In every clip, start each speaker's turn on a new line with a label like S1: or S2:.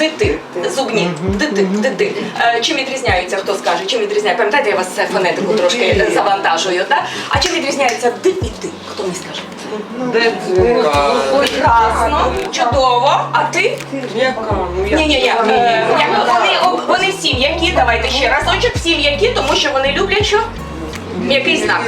S1: дити, зубні, дити, дити. Е, Чим відрізняються, хто скаже? Чим відрізняється? Пам'ятаєте, я вас це фонетику трошки е, завантажую, так? А чим відрізняються ди і ти? Хто мені скаже?
S2: Де?
S1: Прекрасно, чудово. А ти?
S2: Яка? Ну,
S1: Ні, ні, ні. Вони, вони всі м'які, давайте ще разочок, всі м'які, тому що вони люблять що? М'який знак.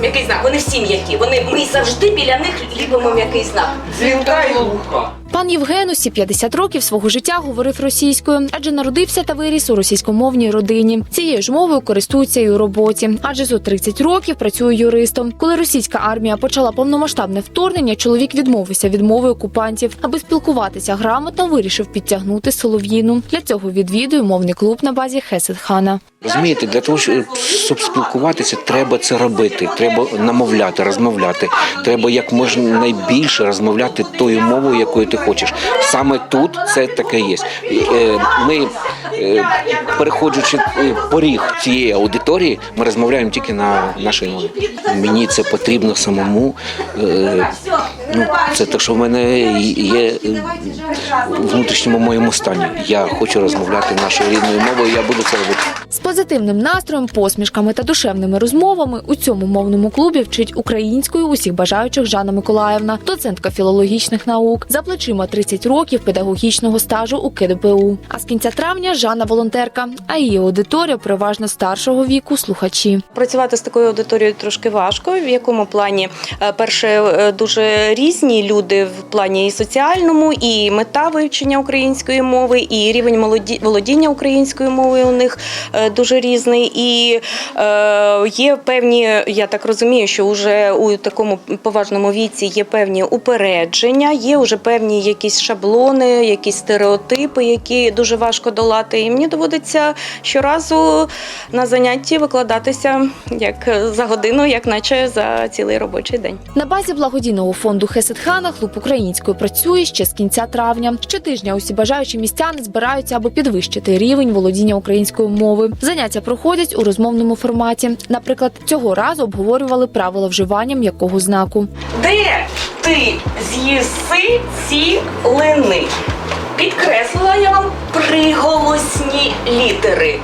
S2: М'який знак.
S1: Вони всі м'які. Вони ми завжди біля них ліпимо м'який знак.
S2: Дзвінка і глуха.
S3: Пан Євген усі 50 років свого життя говорив російською, адже народився та виріс у російськомовній родині. Цією ж мовою користується і у роботі, адже зо 30 років працює юристом. Коли російська армія почала повномасштабне вторгнення, чоловік відмовився від мови окупантів, аби спілкуватися грамотно, вирішив підтягнути солов'їну. Для цього відвідує мовний клуб на базі Хесетхана.
S4: Розумієте, для того, щоб спілкуватися, треба це робити. Треба намовляти, розмовляти. Треба як можна найбільше розмовляти тою мовою, якою ти хочеш. Саме тут це таке є. Е, Ми, переходячи е, поріг цієї аудиторії, ми розмовляємо тільки на нашій мові. Мені це потрібно самому. Е, Ну, це те, що в мене є е, в внутрішньому моєму стані. Я хочу розмовляти нашою рідною мовою. Я буду це робити.
S3: З позитивним настроєм, посмішками та душевними розмовами у цьому мовному клубі вчить українською усіх бажаючих Жанна Миколаївна, доцентка філологічних наук, за плечима 30 років педагогічного стажу у КДПУ. А з кінця травня Жанна волонтерка, а її аудиторія переважно старшого віку слухачі.
S5: Працювати з такою аудиторією трошки важко. В якому плані Е, перше е, дуже різні люди в плані і соціальному, і мета вивчення української мови, і рівень молоді- володіння українською мовою у них е, дуже різний. І є певні, я так розумію, що вже у такому поважному віці є певні упередження, є вже певні якісь шаблони, якісь стереотипи, які дуже важко долати. І мені доводиться щоразу на занятті викладатися як за годину, як наче за цілий робочий день.
S3: На базі благодійного фонду Хесетхана клуб українською працює ще з кінця травня. Щотижня усі бажаючі містяни збираються, аби підвищити рівень володіння українською мови. Заняття проходять у розмовному форматі. Наприклад, цього разу обговорювали правила вживання м'якого знаку.
S1: Де ти з'їси ці лини? Підкреслила я вам приголосні літери.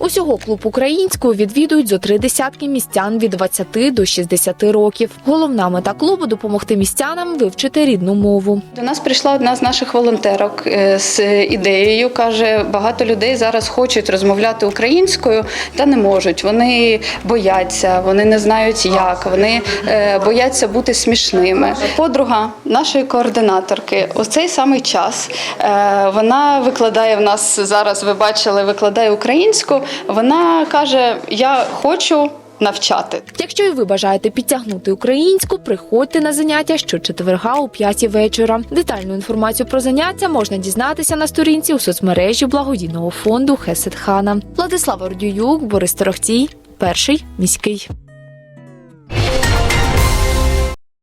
S3: Усього клуб українською відвідують зо три десятки містян від 20 до 60 років. Головна мета клубу допомогти містянам вивчити рідну мову.
S6: До нас прийшла одна з наших волонтерок е, з ідеєю. каже, багато людей зараз хочуть розмовляти українською та не можуть. Вони бояться, вони не знають як, вони е, бояться бути смішними. Подруга нашої координаторки, у цей самий час е, вона викладає в нас зараз. Ви бачили, викладає українську. Вона каже: Я хочу навчати.
S3: Якщо і ви бажаєте підтягнути українську, приходьте на заняття щочетверга о 5 вечора. Детальну інформацію про заняття можна дізнатися на сторінці у соцмережі благодійного фонду Хесетхана. Владислава Родююк, Борис Торохтій, перший міський.